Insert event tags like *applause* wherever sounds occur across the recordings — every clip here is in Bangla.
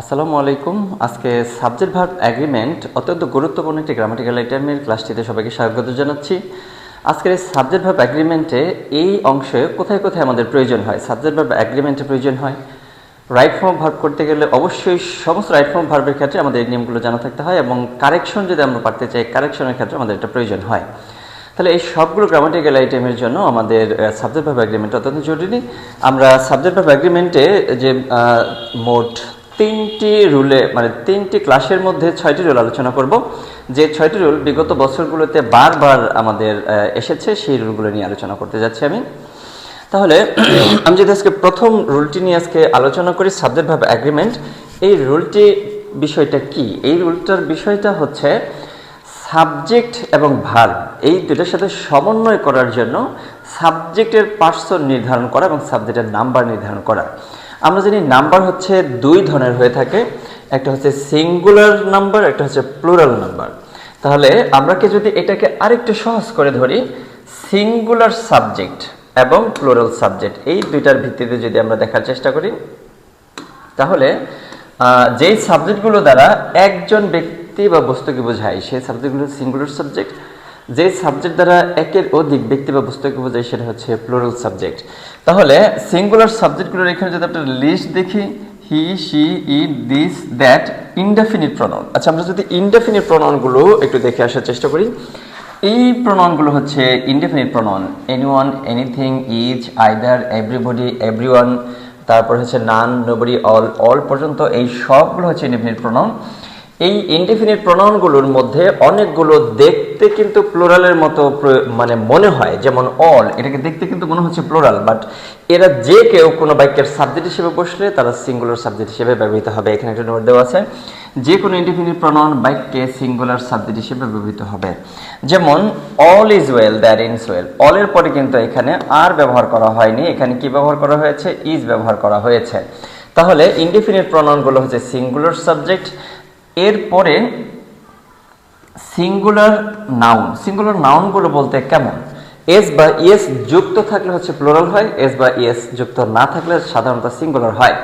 আসসালামু আলাইকুম। আজকে সাবজেক্ট ভার্ব অ্যাগ্রিমেন্ট অত্যন্ত গুরুত্বপূর্ণ একটি গ্রামাটিক্যাল আইটেমের ক্লাসটিতে সবাইকে স্বাগত জানাচ্ছি। আজকের এই সাবজেক্ট ভার্ব অ্যাগ্রিমেন্টে এই অংশে কোথায় কোথায় আমাদের প্রয়োজন হয়? সাবজেক্ট ভার্ব অ্যাগ্রিমেন্টে প্রয়োজন হয় রাইট ফর্ম ভার্ব করতে গেলে অবশ্যই সমস্ত রাইট ফর্ম ভার্বের ক্ষেত্রে আমাদের এই নিয়মগুলো জানা থাকতে হয় এবং কারেকশন যদি আমরা পারতে চাই কারেকশনের ক্ষেত্রে আমাদের এটা প্রয়োজন হয়। তাহলে এই সবগুলো গ্রামাটিক্যাল আইটেমের জন্য আমাদের সাবজেক্ট ভার্ব অ্যাগ্রিমেন্ট অত্যন্ত জরুরি। আমরা সাবজেক্ট ভাব অ্যাগ্রিমেন্টে যে মোট তিনটি রুলে মানে তিনটি ক্লাসের মধ্যে ছয়টি রুল আলোচনা করব। যে ছয়টি রুল বিগত বছরগুলোতে বারবার আমাদের এসেছে, সেই রুলগুলো নিয়ে আলোচনা করতে যাচ্ছি আমি। তাহলে, *clears throat* আমি যদি আজকে প্রথম রুলটি নিয়ে আজকে আলোচনা করি সাবজেক্ট ভাবে অ্যাগ্রিমেন্ট এই রুলটি বিষয়টা কি? এই রুলটার বিষয়টা হচ্ছে সাবজেক্ট এবং ভার্ব এই দুটোর সাথে সমন্বয় করার জন্য সাবজেক্টের পার্সন নির্ধারণ করা এবং সাবজেক্টের নাম্বার নির্ধারণ করা। আমরা জানি নাম্বার হচ্ছে দুই ধরনের হয়ে থাকে। একটা হচ্ছে সিঙ্গুলার নাম্বার, একটা হচ্ছে প্লুরাল নাম্বার। তাহলে আমরা কি যদি এটাকে আরেকটু সহজ করে ধরি, সিঙ্গুলার সাবজেক্ট এবং প্লুরাল সাবজেক্ট, এই দুইটার ভিত্তিতে যদি আমরা দেখার চেষ্টা করি, তাহলে যেই সাবজেক্টগুলো দ্বারা একজন ব্যক্তি বা বস্তুকে বোঝায়, সেই সাবজেক্টগুলো সিঙ্গুলার সাবজেক্ট যে সাবজেক্ট দ্বারা একের অধিক ব্যক্তি বা বস্তুকে বোঝায় সেটা হচ্ছে প্লুরাল সাবজেক্ট তাহলে সিঙ্গুলার সাবজেক্টগুলোর এখানে যদি একটা লিস্ট দেখি he she it this that indefinite pronoun আচ্ছা আমরা যদি ইনডেফিনিট প্রনাউনগুলো একটু দেখে আসার চেষ্টা করি। এই প্রনাউনগুলো হচ্ছে indefinite pronoun anyone anything each either everybody everyone তারপর হচ্ছে নান নোবডি অল অল পর্যন্ত এই সবগুলো হচ্ছে ইনডেফিনিট প্রনাউন এই ইনডেফিনিট প্রনাউনগুলোর মধ্যে অনেকগুলো দেখতে কিন্তু প্লোরালের মতো মানে মনে হয়, যেমন অল এটাকে দেখতে কিন্তু মনে হচ্ছে প্লোরাল বাট এরা যে কেউ কোনো বাক্যের সাবজেক্ট হিসেবে বসলে তারা সিঙ্গুলার সাবজেক্ট হিসেবে ব্যবহৃত হবে। এখানে একটা নোট দেওয়া আছে যে কোনো ইনডেফিনিট প্রনাউন বাক্যে সিঙ্গুলার সাবজেক্ট হিসেবে ব্যবহৃত হবে। যেমন all is well that ends well অলের পরে কিন্তু এখানে আর ব্যবহার করা হয়নি, এখানে কি ব্যবহার করা হয়েছে? ইজ ব্যবহার করা হয়েছে। তাহলে ইনডেফিনিট প্রনাউনগুলো হচ্ছে সিঙ্গুলার সাবজেক্ট এরপরে সিঙ্গুলার নাউন সিঙ্গুলার নাউনগুলো বলতে কেমন? এস বা ইএস যুক্ত থাকলে হচ্ছে প্লোরাল হয় এস বা ইএস যুক্ত না থাকলে সাধারণত সিঙ্গুলার হয়।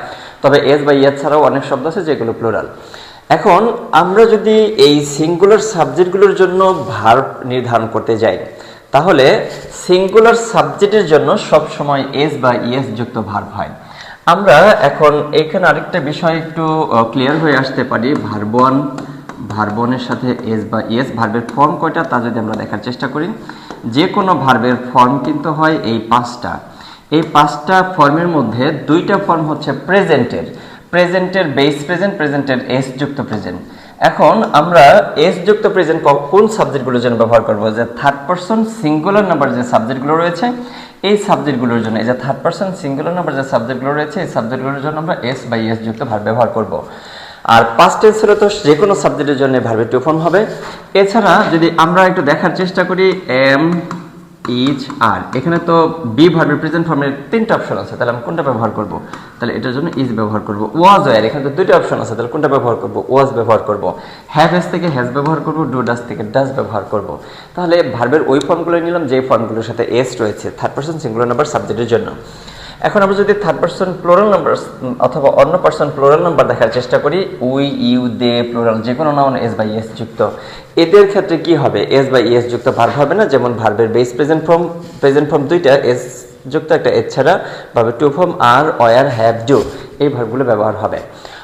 তবে এস বা ইএস ছাড়াও অনেক শব্দ আছে যেগুলো প্লোরাল এখন আমরা যদি এই সিঙ্গুলার সাবজেক্টগুলোর জন্য ভার্ব নির্ধারণ করতে যাই, তাহলে সিঙ্গুলার সাবজেক্টের জন্য সব সময় এস বা ইএস যুক্ত ভার্ব হয়। আমরা এখন এখানে আরেকটা বিষয় একটু ক্লিয়ার হয়ে আসতে পারি। ভার্ব ওয়ান ভার্বনের সাথে এস বা ইএস, ভার্বের ফর্ম কয়টা তা যদি আমরা দেখার চেষ্টা করি। যে কোনো ভার্বের ফর্ম কিন্তু হয় এই পাঁচটা। এই পাঁচটা ফর্মের মধ্যে দুইটা ফর্ম হচ্ছে প্রেজেন্টের। প্রেজেন্টের বেস প্রেজেন্ট প্রেজেন্টের এস যুক্ত প্রেজেন্ট এখন আমরা এস যুক্ত প্রেজেন্ট কোন সাবজেক্টগুলোর জন্য ব্যবহার করব? যে থার্ড পার্সন সিঙ্গুলার নাম্বার যে সাবজেক্টগুলো রয়েছে এই সাবজেক্টগুলোর জন্য, এই যে থার্ড পার্সন সিঙ্গুলার নাম্বার যে সাবজেক্টগুলো রয়েছে, এই সাবজেক্টগুলোর জন্য আমরা এস বাই এস যুক্ত ভার ব্যবহার করব। আর পাস্ট টেন্সেরও তো যে কোনো সাবজেক্টের জন্য ভার্বের টু ফর্ম হবে। এছাড়া যদি আমরা একটু দেখার চেষ্টা করি এম ইচ আর এখানে তো বি ভার্বের প্রেজেন্ট ফর্মের তিনটা অপশন আছে, তাহলে আমি কোনটা ব্যবহার করব? তাহলে এটার জন্য ইজ ব্যবহার করব। ওয়াজ ওয়ার এখানে তো দুইটা অপশন আছে, তাহলে কোনটা ব্যবহার করব? ওয়াজ ব্যবহার করব। হ্যাভ এস থেকে হ্যাজ ব্যবহার করব ডু ডাস থেকে ডাস ব্যবহার করব। তাহলে ভার্বের ওই ফর্মগুলো নিলাম যে ফর্মগুলোর সাথে এস রয়েছে থার্ড পার্সন সিঙ্গুলার নাম্বার সাবজেক্টের জন্য। এখন আমরা যদি থার্ড পার্সন প্লোরাল নাম্বার অথবা অন্য পার্সন প্লোরাল নাম্বার দেখার চেষ্টা করি, উই, ইউ, দে প্লোরাল যে কোনো নাউন এস বাই এস যুক্ত। এদের ক্ষেত্রে কি হবে? এস বাই এস যুক্ত ভার্ব হবে না, যেমন ভার্বের base present form present form দুইটা এস যুক্ত একটা এস ছাড়া ভাবে two form R were have do এই ভার্বগুলো ব্যবহার হবে।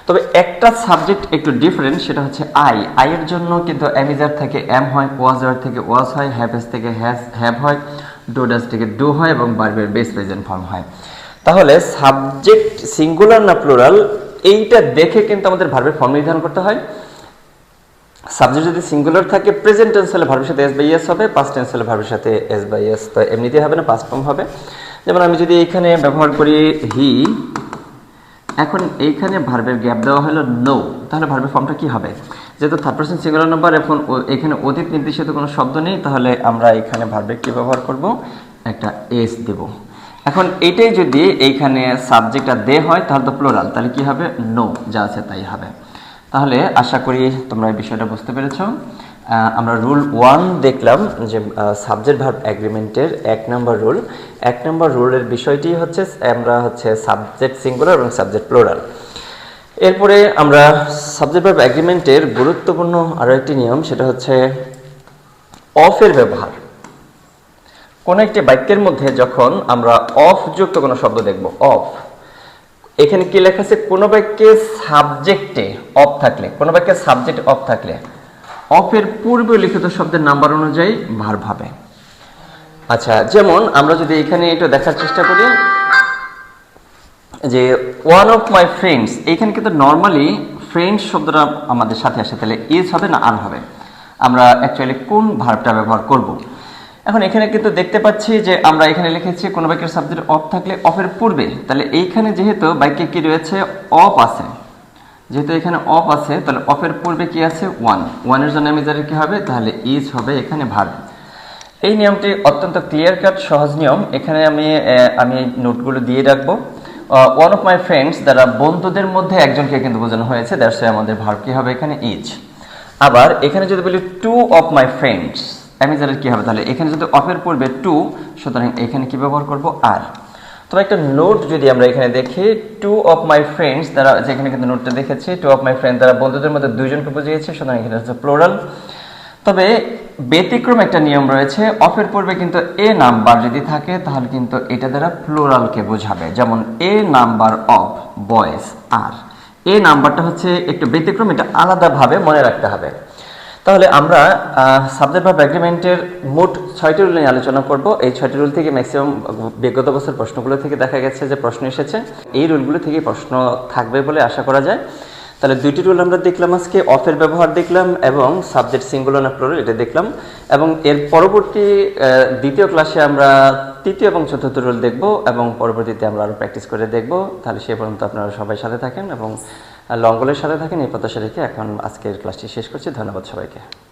তবে একটা সাবজেক্ট একটু ডিফারেন্ট সেটা হচ্ছে আই আই এর জন্য কিন্তু অ্যামিজার থেকে এম হয় ওয়াজার থেকে ওয়াজ হয় হ্যাভেস থেকে হ্যাজ হ্যাভ হয় ডু ডাস থেকে ডু হয় এবং ভার্বের বেস প্রেজেন্ট ফর্ম হয়। তাহলে সাবজেক্ট সিঙ্গুলার না প্লুরাল এইটা দেখে কিন্তু আমাদের ভার্বের ফর্ম নির্ধারণ করতে হয়। সাবজেক্ট যদি সিঙ্গুলার থাকে প্রেজেন্ট টেন্স হলে ভার্বের সাথে এস বাই এস হবে পাস্ট টেন্স হলে ভার্বের সাথে এস বাই এস তো এমনিতেই হবে না পাস্ট ফর্ম হবে। যেমন আমি যদি এখানে ব্যবহার করি হি এখন এইখানে ভার্বের গ্যাপ দেওয়া হলো নো তাহলে ভার্বের ফর্মটা কি হবে? যেহেতু থার্ড পার্সন সিঙ্গুলার নাম্বার এখন এখানে অতীত নির্দেশিত কোনো শব্দ নেই, তাহলে আমরা এখানে ভার্বের কি ব্যবহার করব? একটা এস দেব। এখন এটাই যদি এইখানে সাবজেক্টটা দে হয়, তাহলে তো প্লোরাল তাহলে কি হবে? নো যা আছে তাই হবে। তাহলে আশা করি তোমরা এই বিষয়টা বুঝতে পেরেছ। আমরা রুল ওয়ান দেখলাম যে সাবজেক্ট ভার্ব অ্যাগ্রিমেন্টের এক নম্বর রুল এক নম্বর রুলের বিষয়টি হচ্ছে, আমরা হচ্ছে সাবজেক্ট সিঙ্গুলার এবং সাবজেক্ট প্লোরাল এরপরে আমরা সাবজেক্ট ভার্ব অ্যাগ্রিমেন্টের গুরুত্বপূর্ণ আরও একটি নিয়ম, সেটা হচ্ছে অফের ব্যবহার। কোনো একটি বাক্যের মধ্যে যখন আমরা অফ যুক্ত কোনো শব্দ দেখব, অফ, এখানে কি লেখা আছে? কোনো বাক্যে সাবজেক্টে অফ থাকলে, কোনো বাক্যে সাবজেক্ট অফ থাকলে, অফের পূর্বে লিখিত শব্দের নাম্বার অনুযায়ী ভার ভাবে আচ্ছা যেমন আমরা যদি এখানে একটু দেখার চেষ্টা করি, যে ওয়ান অফ মাই ফ্রেন্ডস এইখানে কিন্তু নর্মালি ফ্রেন্ডস শব্দটা আমাদের সাথে আসে, তাহলে ইজ হবে না আর হবে। আমরা অ্যাকচুয়ালি কোন ভার্বটা ব্যবহার করব? এখন এখানে কিন্তু দেখতে পাচ্ছি যে আমরা এখানে লিখেছি কোনো বাক্যের সাবজেক্ট অফ থাকলে অফের পূর্বে। তাহলে এইখানে যেহেতু বাক্যে কি রয়েছে? অফ আছে। যেহেতু এখানে অফ আছে, তাহলে অফের পূর্বে কি আছে? ওয়ান। ওয়ানের জন্য আমি জানি কি হবে? তাহলে ইজ হবে এখানে ভার্ব। এই নিয়মটি অত্যন্ত ক্লিয়ার কাট, সহজ নিয়ম। এখানে আমি আমি নোটগুলো দিয়ে রাখব। ওয়ান অফ মাই ফ্রেন্ডস দ্বারা বন্ধুদের মধ্যে একজনকে কিন্তু বোঝানো হয়েছে দ্যাটস আমাদের ভার্ব কি হবে এখানে? ইজ। আবার এখানে যদি বলি টু অফ মাই ফ্রেন্ডস জানি কি হবে? তাহলে এখানে যদি অফের পূর্বে টু সুতরাং এখানে কি ব্যবহার করব? আর। তবে একটা নোট যদি আমরা এখানে দেখি টু অফ মাই ফ্রেন্ডস দ্বারা যেখানে কিন্তু নোটটা দেখেছি টু অফ মাই ফ্রেন্ড দ্বারা বন্ধুদের মধ্যে দুইজনকে বুঝিয়েছে, সুতরাং এখানে হচ্ছে প্লোরাল তবে ব্যতিক্রম একটা নিয়ম রয়েছে অফের পূর্বে কিন্তু এ নাম্বার যদি থাকে, তাহলে কিন্তু এটা দ্বারা প্লোরালকে বোঝাবে। যেমন এ নাম্বার অফ বয়েজ আর এ নাম্বারটা হচ্ছে একটু ব্যতিক্রম, এটা আলাদাভাবে মনে রাখতে হবে। তাহলে আমরা সাবজেক্ট ভার্ব অ্যাগ্রিমেন্টের মোট ছয়টি রুল নিয়ে আলোচনা করব। এই ছয়টি রুল থেকে ম্যাক্সিমাম বিগত বছর প্রশ্নগুলো থেকে দেখা গেছে যে প্রশ্ন এসেছে। এই রুলগুলো থেকে প্রশ্ন থাকবে বলে আশা করা যায়। তাহলে দুইটি রুল আমরা দেখলাম আজকে অফের ব্যবহার দেখলাম এবং সাবজেক্ট সিঙ্গুলার না এটা দেখলাম। এবং এর পরবর্তী দ্বিতীয় ক্লাসে আমরা তৃতীয় এবং চতুর্থ রুল দেখব এবং পরবর্তীতে আমরা আরও প্র্যাকটিস করে দেখব। তাহলে সে পর্যন্ত আপনারা সবাই সাথে থাকেন এবং লঙ্গলের সাথে থাকেন এই প্রত্যাশা রেখে এখন আজকের ক্লাসটি শেষ করছি। ধন্যবাদ সবাইকে।